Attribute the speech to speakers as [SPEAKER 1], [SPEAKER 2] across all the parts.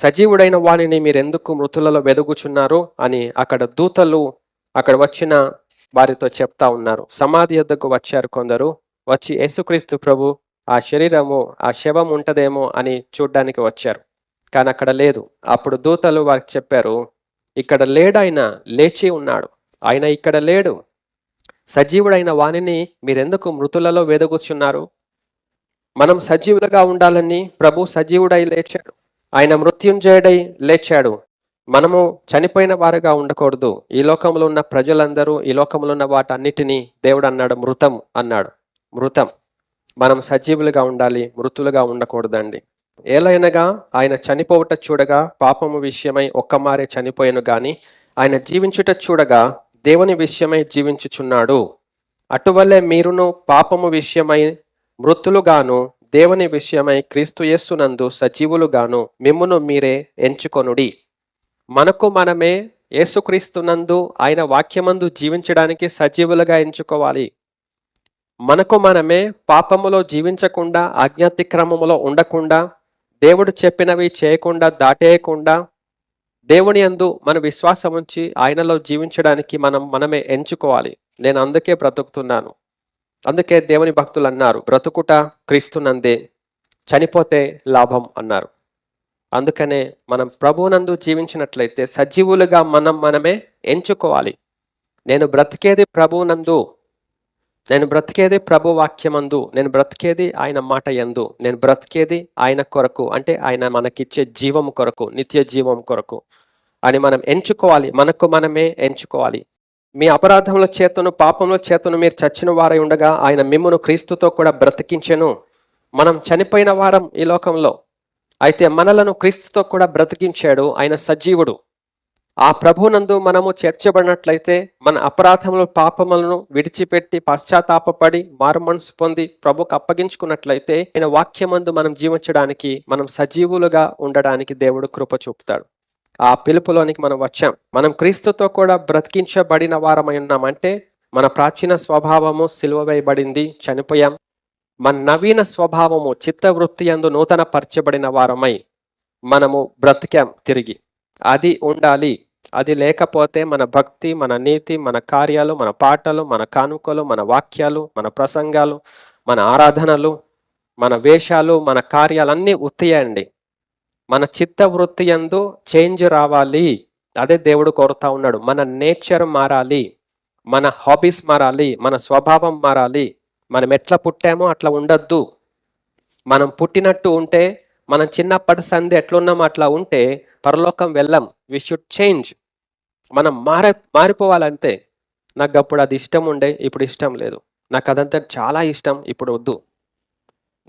[SPEAKER 1] సజీవుడైన వాణిని మీరెందుకు మృతులలో వెదుగుచున్నారు అని అక్కడ దూతలు అక్కడ వచ్చిన వారితో చెప్తా ఉన్నారు. సమాధి యొద్దకు వచ్చారు కొందరు. వచ్చి యేసుక్రీస్తు ప్రభు ఆ శరీరము ఆ శవం ఉంటదేమో అని చూడ్డానికి వచ్చారు. కానీ అక్కడ లేదు. అప్పుడు దూతలు వారికి చెప్పారు ఇక్కడ లేడాయన లేచి ఉన్నాడు. ఆయన ఇక్కడ లేడు. సజీవుడైన వాణిని మీరెందుకు మృతులలో వెదగుచున్నారు? మనం సజీవులుగా ఉండాలని ప్రభు సజీవుడై లేచాడు. ఆయన మృత్యుంజయుడై లేచాడు. మనము చనిపోయిన వారుగా ఉండకూడదు. ఈ లోకంలో ఉన్న ప్రజలందరూ ఈ లోకంలో ఉన్న వాటన్నిటినీ దేవుడు అన్నాడు మృతం అన్నాడు. మృతం. మనం సజీవులుగా ఉండాలి మృతులుగా ఉండకూడదండి. ఏలైనగా ఆయన చనిపోవుట చూడగా పాపము విషయమై ఒక్కమారే చనిపోయాను గాని ఆయన జీవించుట చూడగా దేవుని విషయమై జీవించుచున్నాడు. అటువలే మీరును పాపము విషయమై మృతులుగాను దేవుని విషయమై క్రీస్తు యేస్సునందు సజీవులుగాను మిమ్మును మీరే ఎంచుకొనుడి. మనకు మనమే యేసుక్రీస్తునందు ఆయన వాక్యమందు జీవించడానికి సజీవులుగా ఎంచుకోవాలి. మనకు మనమే పాపములో జీవించకుండా అజ్ఞాతిక్రమములో ఉండకుండా దేవుడు చెప్పినవి చేయకుండా దాటేయకుండా దేవుని యందు మన విశ్వాసం ఉంచి ఆయనలో జీవించడానికి మనం మనమే ఎంచుకోవాలి. నేను అందుకే బ్రతుకుతున్నాను. అందుకే దేవుని భక్తులు అన్నారు బ్రతుకుట క్రీస్తునందే చనిపోతే లాభం అన్నారు. అందుకనే మనం ప్రభువునందు జీవించినట్లయితే సజీవులుగా మనం మనమే ఎంచుకోవాలి. నేను బ్రతికేది ప్రభువునందు నేను బ్రతికేది ప్రభు వాక్యమందు నేను బ్రతికేది ఆయన మాట యందు నేను బ్రతికేది ఆయన కొరకు అంటే ఆయన మనకిచ్చే జీవం కొరకు నిత్య జీవం కొరకు అని మనం ఎంచుకోవాలి మనకు మనమే ఎంచుకోవాలి. మీ అపరాధముల చేతను పాపముల చేతను మీరు చచ్చిన వారై ఉండగా ఆయన మిమ్మను క్రీస్తుతో కూడా బ్రతికించెను. మనం చనిపోయిన వారం ఈ లోకంలో. అయితే మనలను క్రీస్తుతో కూడా బ్రతికించాడు ఆయన సజీవుడు. ఆ ప్రభునందు మనము చేర్చబడినట్లయితే మన అపరాధములు పాపములను విడిచిపెట్టి పశ్చాత్తాపడి మారుమనసు పొంది ప్రభుకు అప్పగించుకున్నట్లయితే ఆయన వాక్యమందు మనం జీవించడానికి మనం సజీవులుగా ఉండడానికి దేవుడు కృప చూపుతాడు. ఆ పిలుపులోనికి మనం వచ్చాం. మనం క్రీస్తుతో కూడా బ్రతికించబడిన వారమై ఉన్నామంటే మన ప్రాచీన స్వభావము సిలువ వేయబడింది చనిపోయాం. మన నవీన స్వభావము చిత్తవృత్తి అందు నూతన పరచబడిన వారమై మనము బ్రతికాం తిరిగి. అది ఉండాలి. అది లేకపోతే మన భక్తి మన నీతి మన కార్యాలు మన పాటలు మన కానుకలు మన వాక్యాలు మన ప్రసంగాలు మన ఆరాధనలు మన వేషాలు మన కార్యాలన్నీ ఉత్తియండి మన చిత్త వృత్తి యందు చేంజ్ రావాలి. అదే దేవుడు కోరుతా ఉన్నాడు. మన నేచర్ మారాలి. మన హాబీస్ మారాలి. మన స్వభావం మారాలి. మనం ఎట్లా పుట్టామో అట్లా ఉండొద్దు. మనం పుట్టినట్టు ఉంటే మనం చిన్నప్పటి సంధి ఎట్లున్నామో అట్లా ఉంటే పరలోకం వెళ్ళం. వి షుడ్ చేంజ్ మనం మార మారిపోవాలంతే. నాకు అప్పుడు అది ఇష్టం ఉండే ఇప్పుడు ఇష్టం లేదు. నాకు అదంతా చాలా ఇష్టం ఇప్పుడు వద్దు.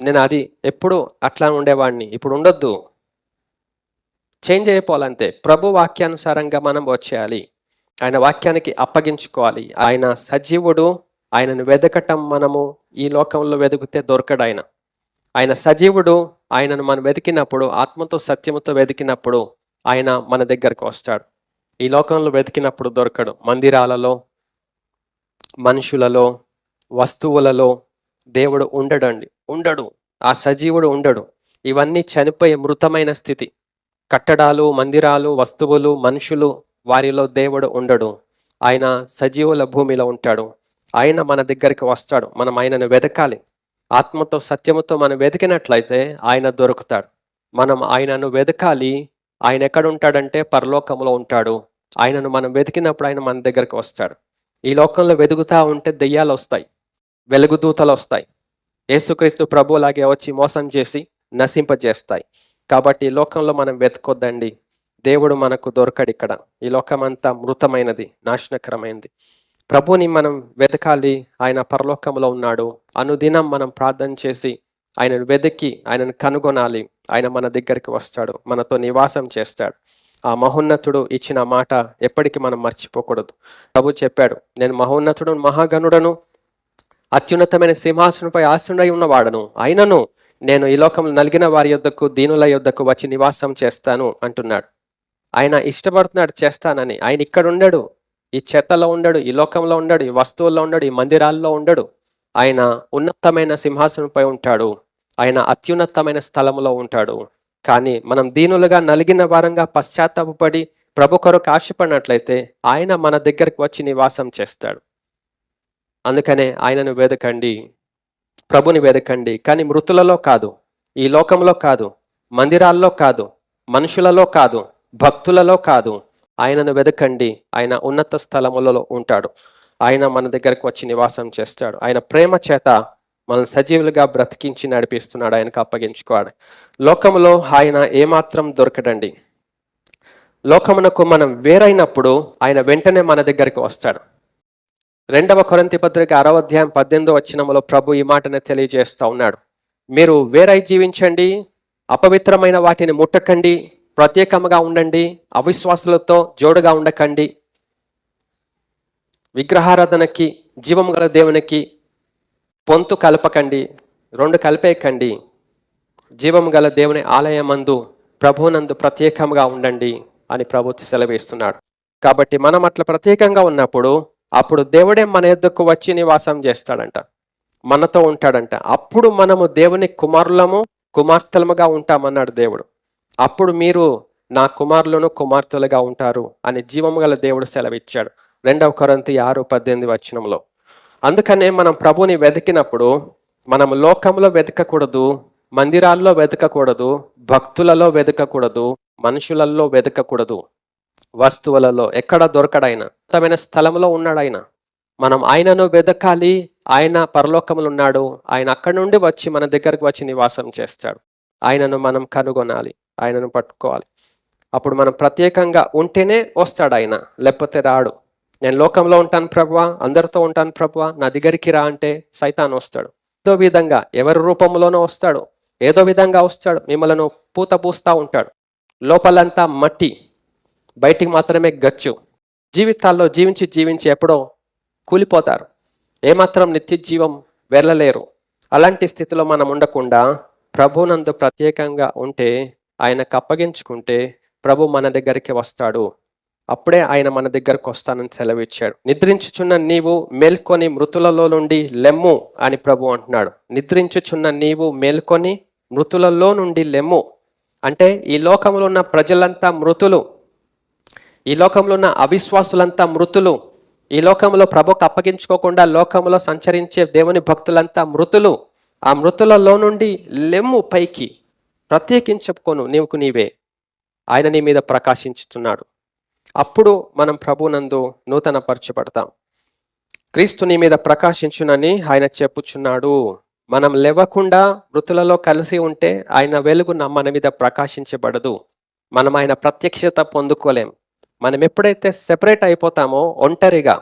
[SPEAKER 1] నేను అది ఎప్పుడు అట్లా ఉండేవాడిని ఇప్పుడు ఉండొద్దు. చేంజ్ అయిపోవాలంతే. ప్రభు వాక్యానుసారంగా మనం వచ్చేయాలి. ఆయన వాక్యానికి అప్పగించుకోవాలి. ఆయన సజీవుడు ఆయనను వెదకటం మనము ఈ లోకంలో వెతికితే దొరకడు ఆయన. ఆయన సజీవుడు ఆయనను మనం వెతికినప్పుడు ఆత్మతో సత్యముతో వెతికినప్పుడు ఆయన మన దగ్గరకు వస్తాడు. ఈ లోకంలో వెతికినప్పుడు దొరకడు. మందిరాలలో మనుషులలో వస్తువులలో దేవుడు ఉండడండి. ఉండడు. ఆ సజీవుడు ఉండడు. ఇవన్నీ చనిపోయే మృతమైన స్థితి. కట్టడాలు మందిరాలు వస్తువులు మనుషులు వారిలో దేవుడు ఉండడు. ఆయన సజీవుల భూమిలో ఉంటాడు. ఆయన మన దగ్గరికి వస్తాడు. మనం ఆయనను వెతకాలి. ఆత్మతో సత్యముతో మనం వెతికినట్లయితే ఆయన దొరుకుతాడు. మనం ఆయనను వెతకాలి. ఆయన ఎక్కడ ఉంటాడంటే పరలోకంలో ఉంటాడు. ఆయనను మనం వెతికినప్పుడు ఆయన మన దగ్గరికి వస్తాడు. ఈ లోకంలో వెతుకుతా ఉంటే దెయ్యాలు వస్తాయి. వెలుగుదూతలు వస్తాయి. యేసుక్రీస్తు ప్రభువులాగే వచ్చి మోసం చేసి నశింపజేస్తాయి. కాబట్టి ఈ లోకంలో మనం వెతుకొద్దండి. దేవుడు మనకు దొరకడు ఇక్కడ. ఈ లోకం అంతా మృతమైనది నాశనకరమైనది ప్రభుని మనం వెతకాలి. ఆయన పరలోకంలో ఉన్నాడు. అనుదినం మనం ప్రార్థన చేసి ఆయనను వెతికి ఆయనను కనుగొనాలి. ఆయన మన దగ్గరికి వస్తాడు. మనతో నివాసం చేస్తాడు. ఆ మహోన్నతుడు ఇచ్చిన మాట ఎప్పటికీ మనం మర్చిపోకూడదు. ప్రభు చెప్పాడు నేను మహోన్నతుడు మహాగణుడను అత్యున్నతమైన సింహాసనంపై ఆసనుడై ఉన్నవాడను. అయినను నేను ఈ లోకంలో నలిగిన వారి యొద్దకు దీనుల యొద్దకు వచ్చి నివాసం చేస్తాను అంటున్నాడు. ఆయన ఇష్టపడుతున్నాడు చేస్తానని. ఆయన ఇక్కడ ఉండడు ఈ చెత్తలో ఉండడు ఈ లోకంలో ఉండడు ఈ వస్తువుల్లో ఉండడు ఈ మందిరాల్లో ఉండడు. ఆయన ఉన్నతమైన సింహాసనంపై ఉంటాడు. ఆయన అత్యున్నతమైన స్థలంలో ఉంటాడు. కానీ మనం దీనులుగా నలిగిన వారంగా పశ్చాత్తాపడి ప్రభు కొరకు ఆశపడినట్లయితే ఆయన మన దగ్గరకు వచ్చి నివాసం చేస్తాడు. అందుకనే ఆయనను వెదకండి. ప్రభుని వెదకండి. కానీ మృతులలో కాదు. ఈ లోకంలో కాదు. మందిరాల్లో కాదు. మనుషులలో కాదు. భక్తులలో కాదు. ఆయనను వెదకండి. ఆయన ఉన్నత స్థలములలో ఉంటాడు. ఆయన మన దగ్గరకు వచ్చి నివాసం చేస్తాడు. ఆయన ప్రేమ చేత మనం సజీవులుగా బ్రతికించి నడిపిస్తున్నాడు. ఆయనకు అప్పగించుకోవాలి. లోకంలో ఆయన ఏమాత్రం దొరకడండి. లోకమునకు మనం వేరైనప్పుడు ఆయన వెంటనే మన దగ్గరికి వస్తాడు. రెండవ కొరంతి పత్రిక అరవ అధ్యాయం పద్దెనిమిదో వచ్చినములో ప్రభు ఈ మాటను తెలియజేస్తూ ఉన్నాడు. మీరు వేరై జీవించండి అపవిత్రమైన వాటిని ముట్టకండి ప్రత్యేకంగా ఉండండి అవిశ్వాసులతో జోడుగా ఉండకండి. విగ్రహారాధనకి జీవం గల దేవునికి పొంతు కలపకండి రెండు కలిపేయకండి. జీవం గల దేవుని ఆలయమందు ప్రభునందు ప్రత్యేకంగా ఉండండి అని ప్రభు సెలవిస్తున్నాడు. కాబట్టి మనం అట్లా ప్రత్యేకంగా ఉన్నప్పుడు అప్పుడు దేవుడే మన ఎద్దుకు వచ్చి నివాసం చేస్తాడంట. మనతో ఉంటాడంట. అప్పుడు మనము దేవుని కుమారులము కుమార్తెలముగా ఉంటామన్నాడు దేవుడు. అప్పుడు మీరు నా కుమారులను కుమార్తెలుగా ఉంటారు అని జీవము గల దేవుడు సెలవిచ్చాడు. రెండవ కొరంతి ఆరు పద్దెనిమిది వచనంలో అందుకనే మనం ప్రభుని వెతికినప్పుడు మనం లోకంలో వెతకకూడదు మందిరాల్లో వెతకకూడదు భక్తులలో వెతకకూడదు మనుషులలో వెతకకూడదు. వస్తువులలో ఎక్కడ దొరకడైనా తమైన స్థలంలో ఉన్నాడు మనం ఆయనను వెతకాలి ఆయన పరలోకములు ఉన్నాడు ఆయన అక్కడి నుండి వచ్చి మన దగ్గరకు వచ్చి నివాసం చేస్తాడు. ఆయనను మనం కనుగొనాలి ఆయనను పట్టుకోవాలి. అప్పుడు మనం ప్రత్యేకంగా ఉంటేనే వస్తాడు ఆయన లేకపోతే రాడు. నేను లోకంలో ఉంటాను ప్రభువా అందరితో ఉంటాను ప్రభువా నా దగ్గరికి రా అంటే సైతాన్ వస్తాడు. ఏదో విధంగా ఎవరి రూపంలోనో వస్తాడు ఏదో విధంగా వస్తాడు మిమ్మల్ని పూత పూస్తా ఉంటాడు. లోపలంతా మట్టి బయటికి మాత్రమే గచ్చు. జీవితాల్లో జీవించి జీవించి ఎప్పుడో కూలిపోతారు. ఏమాత్రం నిత్య జీవం వెళ్ళలేరు అలాంటి స్థితిలో మనం ఉండకుండా ప్రభునందు ప్రత్యేకంగా ఉంటే ఆయనకు అప్పగించుకుంటే ప్రభు మన దగ్గరికి వస్తాడు. అప్పుడే ఆయన మన దగ్గరకు వస్తానని సెలవిచ్చాడు. నిద్రించుచున్న నీవు మేల్కొని మృతులలో నుండి లెమ్ము అని ప్రభు అంటున్నాడు. నిద్రించుచున్న నీవు మేల్కొని మృతులలో నుండి లెమ్ము. అంటే ఈ లోకంలో ఉన్న ప్రజలంతా మృతులు. ఈ లోకంలో ఉన్న అవిశ్వాసులంతా మృతులు. ఈ లోకంలో ప్రభుకు అప్పగించుకోకుండా లోకంలో సంచరించే దేవుని భక్తులంతా మృతులు. ఆ మృతులలో నుండి లెమ్ము పైకి ప్రత్యేకించుకోను నీవుకు నీవే. ఆయన నీ మీద ప్రకాశించుతున్నాడు అప్పుడు మనం ప్రభునందు నూతన పరచబడతాం క్రీస్తు నీ మీద ప్రకాశించునని ఆయన చెప్పుచున్నాడు. మనం లేవకుండా మృతులలో కలిసి ఉంటే ఆయన వెలుగు నా- మన మీద ప్రకాశించబడదు. మనం ఆయన ప్రత్యక్షత పొందుకోలేం. మనం ఎప్పుడైతే సెపరేట్ అయిపోతామో ఒంటరిగా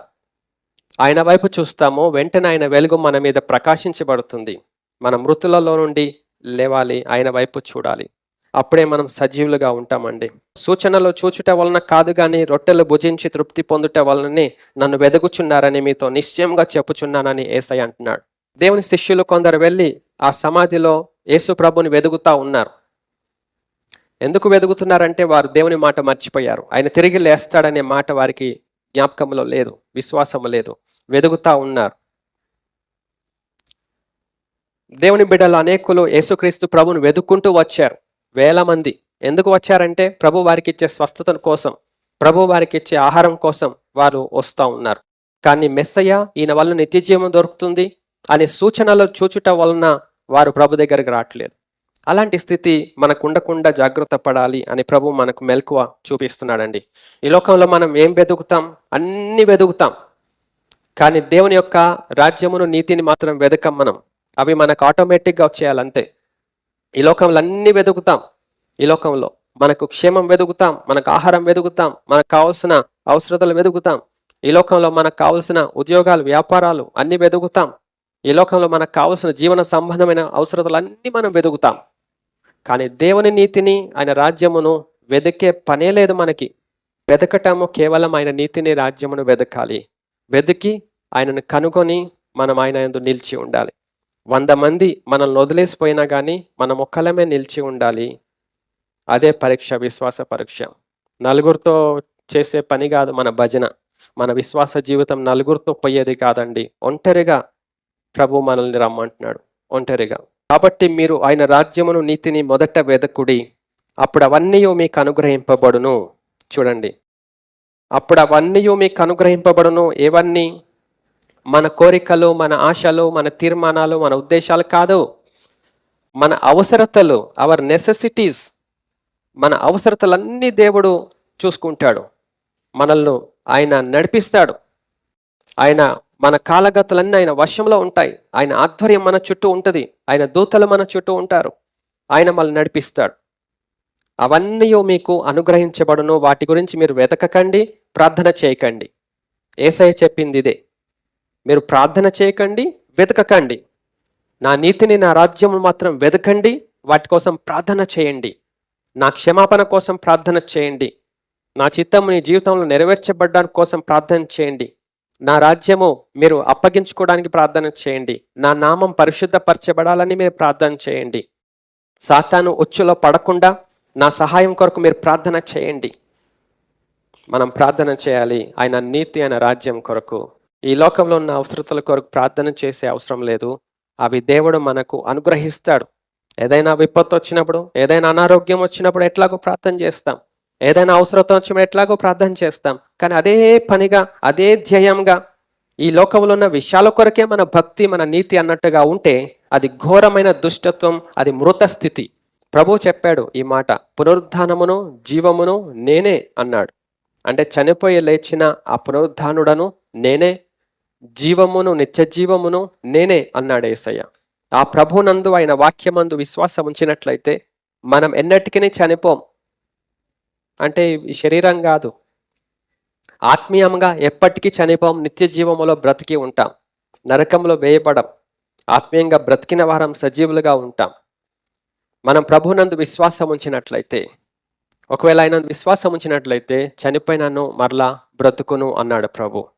[SPEAKER 1] ఆయన వైపు చూస్తామో వెంటనే ఆయన వెలుగు మన మీద ప్రకాశించబడుతుంది. మన మృతులలో నుండి లేవాలి ఆయన వైపు చూడాలి. అప్పుడే మనం సజీవులుగా ఉంటామండి. సూచనలు చూచుట వలన కాదు కానీ రొట్టెలు భుజించి తృప్తి పొందుట వలననే నన్ను వెదుగుచున్నారని మీతో నిశ్చయంగా చెప్పుచున్నానని ఏసై అంటున్నాడు. దేవుని శిష్యులు కొందరు వెళ్ళి ఆ సమాధిలో యేసు ప్రభుని వెదుగుతా ఉన్నారు. ఎందుకు వెదుగుతున్నారంటే వారు దేవుని మాట మర్చిపోయారు. ఆయన తిరిగి లేస్తాడనే మాట వారికి జ్ఞాపకంలో లేదు విశ్వాసం లేదు. వెదుగుతా ఉన్నారు. దేవుని బిడ్డలు అనేకులు యేసుక్రీస్తు ప్రభుని వెతుక్కుంటూ వచ్చారు. వేల మంది. ఎందుకు వచ్చారంటే ప్రభు వారికి ఇచ్చే స్వస్థత కోసం ప్రభు వారికి ఇచ్చే ఆహారం కోసం వారు వస్తూ ఉన్నారు. కానీ మెస్సయ్య ఈయన వల్ల నిత్యజీవం దొరుకుతుంది అనే సూచనలు చూచుట వలన వారు ప్రభు దగ్గరికి రావట్లేదు. అలాంటి స్థితి మనకు ఉండకుండా జాగ్రత్త పడాలి అని ప్రభు మనకు మెలకువ చూపిస్తున్నాడండి. ఈ లోకంలో మనం ఏం వెతుకుతాం అన్ని వెతుకుతాం కానీ దేవుని యొక్క రాజ్యమును నీతిని మాత్రం వెదకం మనం. అవి మనకు ఆటోమేటిక్గా వచ్చేయాలంతే. ఈ లోకంలో అన్ని వెతుకుతాం ఈ లోకంలో మనకు క్షేమం వెతుకుతాం మనకు ఆహారం వెతుకుతాం మనకు కావాల్సిన అవసరతలు వెతుకుతాం ఈ లోకంలో మనకు కావాల్సిన ఉద్యోగాలు వ్యాపారాలు అన్ని వెతుకుతాం ఈ లోకంలో మనకు కావాల్సిన జీవన సంబంధమైన అవసరతలన్నీ మనం వెతుకుతాం. కానీ దేవుని నీతిని ఆయన రాజ్యమును వెతికే పనే లేదు మనకి. వెతకటము కేవలం ఆయన నీతిని రాజ్యమును వెతకాలి. వెతికి ఆయనను కనుగొని మనం ఆయన ఎందు నిలిచి ఉండాలి. వంద మంది మనల్ని వదిలేసిపోయినా కానీ మనం ఒక్కలమే నిలిచి ఉండాలి. అదే పరీక్ష విశ్వాస పరీక్ష. నలుగురితో చేసే పని కాదు మన భజన. మన విశ్వాస జీవితం నలుగురితో పోయేది కాదండి. ఒంటరిగా ప్రభు మనల్ని రమ్మంటున్నాడు ఒంటరిగా. కాబట్టి మీరు ఆయన రాజ్యమును నీతిని మొదట వెదకుడి. అప్పుడు అవన్నీ మీకు అనుగ్రహింపబడును. చూడండి. అప్పుడు అవన్నీ మీకు అనుగ్రహింపబడును. ఏవన్నీ? మన కోరికలు మన ఆశలు మన తీర్మానాలు మన ఉద్దేశాలు కాదు. మన అవసరతలు అవర్ నెసెసిటీస్ మన అవసరతలన్నీ దేవుడు చూసుకుంటాడు. మనల్ని ఆయన నడిపిస్తాడు. ఆయన మన కాలగతులన్నీ ఆయన వశంలో ఉంటాయి. ఆయన ఆధ్వర్యం మన చుట్టూ ఉంటుంది. ఆయన దూతలు మన చుట్టూ ఉంటారు. ఆయన మనల్ని నడిపిస్తాడు. అవన్నీ మీకు అనుగ్రహించబడును. వాటి గురించి మీరు వెతకకండి. ప్రార్థన చేయకండి. ఏసయ చెప్పింది ఇదే. మీరు ప్రార్థన చేయకండి. వెతకకండి. నా నీతిని నా రాజ్యం మాత్రం వెతకండి. వాటి కోసం ప్రార్థన చేయండి. నా క్షమాపణ కోసం ప్రార్థన చేయండి. నా చిత్తం నీ జీవితంలో నెరవేర్చబడ్డానికి కోసం ప్రార్థన చేయండి. నా రాజ్యము మీరు అప్పగించుకోవడానికి ప్రార్థన చేయండి. నా నామం పరిశుద్ధపరచబడాలని మీరు ప్రార్థన చేయండి. సాతాను ఉచ్చులో పడకుండా నా సహాయం కొరకు మీరు ప్రార్థన చేయండి. మనం ప్రార్థన చేయాలి. ఆయన నీతి ఆయన రాజ్యం కొరకు. ఈ లోకంలో ఉన్న అవసరతల కొరకు ప్రార్థన చేసే అవసరం లేదు. అవి దేవుడు మనకు అనుగ్రహిస్తాడు. ఏదైనా విపత్తు వచ్చినప్పుడు ఏదైనా అనారోగ్యం వచ్చినప్పుడు ఎట్లాగో ప్రార్థన చేస్తాం. ఏదైనా అవసరత వచ్చినప్పుడు ఎట్లాగో ప్రార్థన చేస్తాం. కానీ అదే పనిగా అదే ధ్యేయంగా ఈ లోకంలో ఉన్న విషయాల కొరకే మన భక్తి మన నీతి అన్నట్టుగా ఉంటే అది ఘోరమైన దుష్టత్వం అది మృత స్థితి. ప్రభు చెప్పాడు ఈ మాట పునరుద్ధానమును జీవమును నేనే అన్నాడు. అంటే చనిపోయి లేచిన ఆ పునరుద్ధానుడను నేనే జీవమును నిత్య జీవమును నేనే అన్నాడు ఏసయ్య. ఆ ప్రభునందు ఆయన వాక్యమందు విశ్వాసం ఉంచినట్లయితే మనం ఎన్నటికీ చనిపోం. అంటే శరీరం కాదు. ఆత్మీయంగా ఎప్పటికీ చనిపోం నిత్య జీవములో బ్రతికి ఉంటాం. నరకంలో వేయపడం ఆత్మీయంగా బ్రతికిన వారం సజీవులుగా ఉంటాం. మనం ప్రభునందు విశ్వాసం ఉంచినట్లయితే ఒకవేళ ఆయన విశ్వాసం ఉంచినట్లయితే చనిపోయినాను మరలా బ్రతుకును అన్నాడు ప్రభు.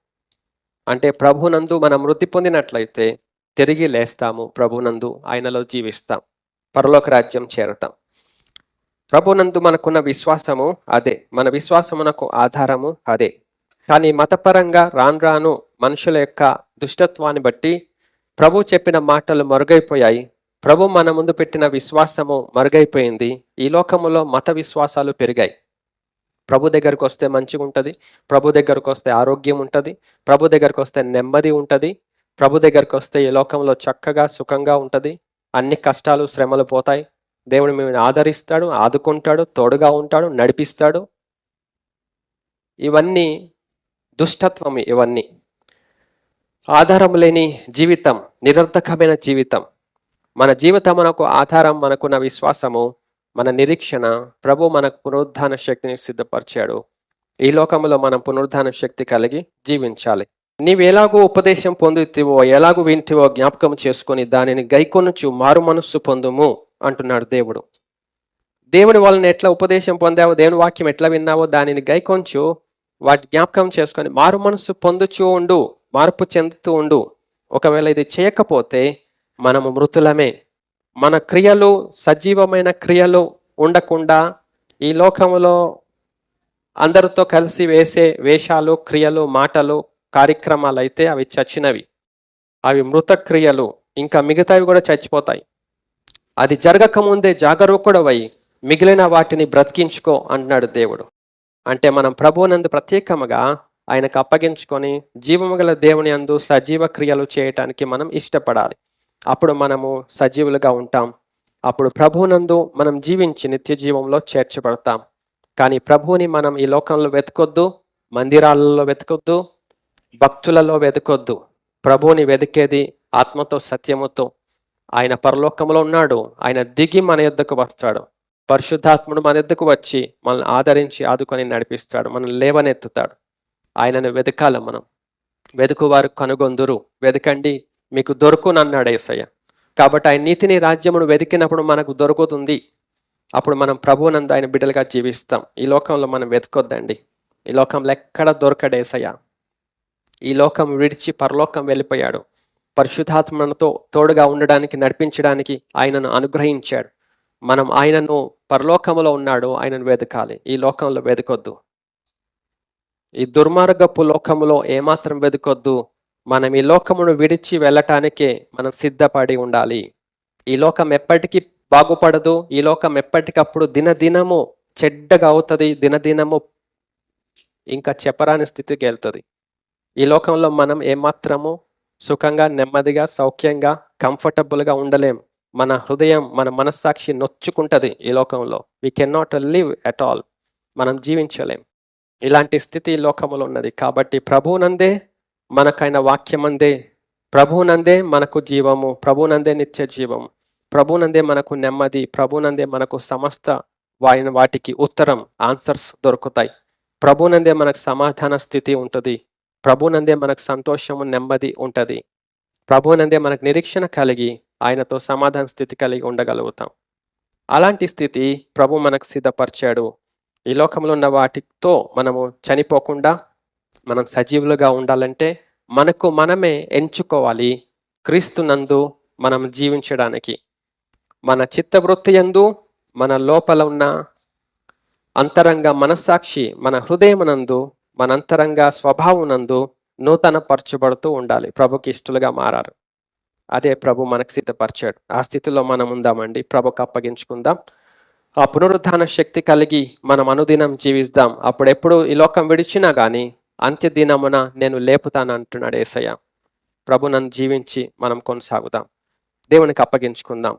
[SPEAKER 1] అంటే ప్రభునందు మనం మృతి పొందినట్లయితే తిరిగి లేస్తాము ప్రభునందు ఆయనలో జీవిస్తాం. పరలోక రాజ్యం చేరతాం. ప్రభునందు మనకున్న విశ్వాసము అదే. మన విశ్వాసమునకు ఆధారము అదే. కానీ మతపరంగా రాను రాను మనుషుల యొక్క దుష్టత్వాన్ని బట్టి ప్రభు చెప్పిన మాటలు మరుగైపోయాయి. ప్రభు మన ముందు పెట్టిన విశ్వాసము మరుగైపోయింది. ఈ లోకములో మత విశ్వాసాలు పెరిగాయి. ప్రభు దగ్గరకు వస్తే మంచిగా ఉంటుంది. ప్రభు దగ్గరకు వస్తే ఆరోగ్యం ఉంటుంది. ప్రభు దగ్గరకు వస్తే నెమ్మది ఉంటుంది. ప్రభు దగ్గరకు వస్తే ఈ లోకంలో చక్కగా సుఖంగా ఉంటుంది. అన్ని కష్టాలు శ్రమలు పోతాయి. దేవుడు మిమ్మల్ని ఆదరిస్తాడు ఆదుకుంటాడు తోడుగా ఉంటాడు నడిపిస్తాడు. ఇవన్నీ దుష్టత్వం ఇవన్నీ. ఆధారం లేని జీవితం నిరర్ధకమైన జీవితం. మన జీవితం మనకు ఆధారం మనకున్న విశ్వాసము మన నిరీక్షణ. ప్రభు మనకు పునరుద్ధాన శక్తిని సిద్ధపరిచాడు. ఈ లోకంలో మనం పునరుద్ధాన శక్తి కలిగి జీవించాలి. నీవు ఎలాగో ఉపదేశం పొందుతివో ఎలాగో వింటివో జ్ఞాపకం చేసుకొని దానిని గైకొనుచు మారు మనస్సు పొందుము. అంటున్నాడు దేవుడు. దేవుని వాళ్ళని ఎట్లా ఉపదేశం పొందావో? దేవుని వాక్యం ఎట్లా విన్నావో దానిని గైకొంచు. వాటి జ్ఞాపకం చేసుకొని మారు మనసు పొందుచూ ఉండు మార్పు చెందుతూ ఉండు. ఒకవేళ ఇది చేయకపోతే మనము మృతులమే. మన క్రియలు సజీవమైన క్రియలు ఉండకుండా ఈ లోకంలో అందరితో కలిసి వేసే వేషాలు క్రియలు మాటలు కార్యక్రమాలు అయితే అవి చచ్చినవి. అవి మృత క్రియలు. ఇంకా మిగతావి కూడా చచ్చిపోతాయి. అది జరగకముందే జాగరూకుడవై మిగిలిన వాటిని బ్రతికించుకో అంటున్నాడు దేవుడు. అంటే మనం ప్రభువునందు ప్రత్యేకముగా ఆయనకు అప్పగించుకొని జీవము గల దేవుని అందు సజీవ క్రియలు చేయటానికి మనం ఇష్టపడాలి. అప్పుడు మనము సజీవులుగా ఉంటాం. అప్పుడు ప్రభువునందు మనం జీవించి నిత్య జీవంలో చేర్చబడతాం. కానీ ప్రభువుని మనం ఈ లోకంలో వెతకొద్దు మందిరాలలో వెతకొద్దు భక్తులలో వెతకొద్దు. ప్రభువుని వెతికేది ఆత్మతో సత్యముతో. ఆయన పరలోకంలో ఉన్నాడు. ఆయన దిగి మన యుద్ధకు వస్తాడు. పరిశుద్ధాత్ముడు మన యుద్ధకు వచ్చి మనల్ని ఆదరించి ఆదుకొని నడిపిస్తాడు. మనల్ని లేవనెత్తుతాడు. ఆయనను వెతకాలి మనం. వెతుకువారు కనుగొందురు. వెతకండి మీకు దొరుకునన్నాడు ఏసయ్య. కాబట్టి ఆయన నీతిని రాజ్యమును వెతికినప్పుడు మనకు దొరుకుతుంది. అప్పుడు మనం ప్రభువునందు ఆయన బిడ్డలుగా జీవిస్తాం. ఈ లోకంలో మనం వెతకొద్దండి. ఈ లోకంలో ఎక్కడ దొరకడేసయ్య ఈ లోకం విడిచి పరలోకం వెళ్ళిపోయాడు. పరిశుద్ధాత్మతో తోడుగా ఉండడానికి నడిపించడానికి ఆయనను అనుగ్రహించాడు. మనం ఆయనను పరలోకములో ఉన్నాడు ఆయనను వెతకాలి ఈ లోకంలో వెతకొద్దు ఈ దుర్మార్గపు లోకములో ఏమాత్రం వెతకొద్దు మనం ఈ లోకమును విడిచి వెళ్ళటానికే మనం సిద్ధపడి ఉండాలి. ఈ లోకం ఎప్పటికీ బాగుపడదు. ఈ లోకం ఎప్పటికప్పుడు దినదినము చెడ్డగా అవుతుంది. దినదినము ఇంకా చెప్పరాని స్థితికి వెళ్తుంది. ఈ లోకంలో మనం ఏమాత్రము సుఖంగా నెమ్మదిగా సౌఖ్యంగా కంఫర్టబుల్గా ఉండలేం. మన హృదయం మన మనస్సాక్షి నొచ్చుకుంటుంది ఈ లోకంలో. We can not live at all మనం జీవించలేం. ఇలాంటి స్థితి ఈ లోకంలో ఉన్నది. కాబట్టి ప్రభువునందే మనకైన వాక్యమందే. ప్రభువునందే మనకు జీవము. ప్రభునందే నిత్య జీవము. ప్రభునందే మనకు నెమ్మది. ప్రభునందే మనకు సమస్త వాయిన వాటికి ఉత్తరం. ఆన్సర్స్ దొరుకుతాయి. ప్రభునందే మనకు సమాధాన స్థితి ఉంటుంది. ప్రభునందే మనకు సంతోషము నెమ్మది ఉంటుంది. ప్రభునందే మనకు నిరీక్షణ కలిగి ఆయనతో సమాధాన స్థితి కలిగి ఉండగలుగుతాం. అలాంటి స్థితి ప్రభు మనకు సిద్ధపరిచాడు. ఈ లోకంలో ఉన్న వాటితో మనము చనిపోకుండా మనం సజీవులుగా ఉండాలంటే మనకు మనమే ఎంచుకోవాలి క్రీస్తునందు మనం జీవించడానికి. మన చిత్తవృత్తి యందు మన లోపల ఉన్న అంతరంగ మనస్సాక్షి మన హృదయమునందు మన స్వభావం నందు నూతన పరచబడుతూ ఉండాలి. ప్రభుకి ఇష్టలుగా మారారు. అదే ప్రభు మనకు సిద్ధపరిచాడు. ఆ స్థితిలో మనం ఉందామండి. ప్రభుకు అప్పగించుకుందాం. ఆ పునరుద్ధాన శక్తి కలిగి మనం అనుదినం జీవిస్తాం. అప్పుడెప్పుడు ఈ లోకం విడిచినా కానీ అంత్యదినమున నేను లేపుతాను అంటున్నాడు ఏసయ్య. ప్రభు నన్ను జీవించి మనం కొనసాగుదాం. దేవునికి అప్పగించుకుందాం.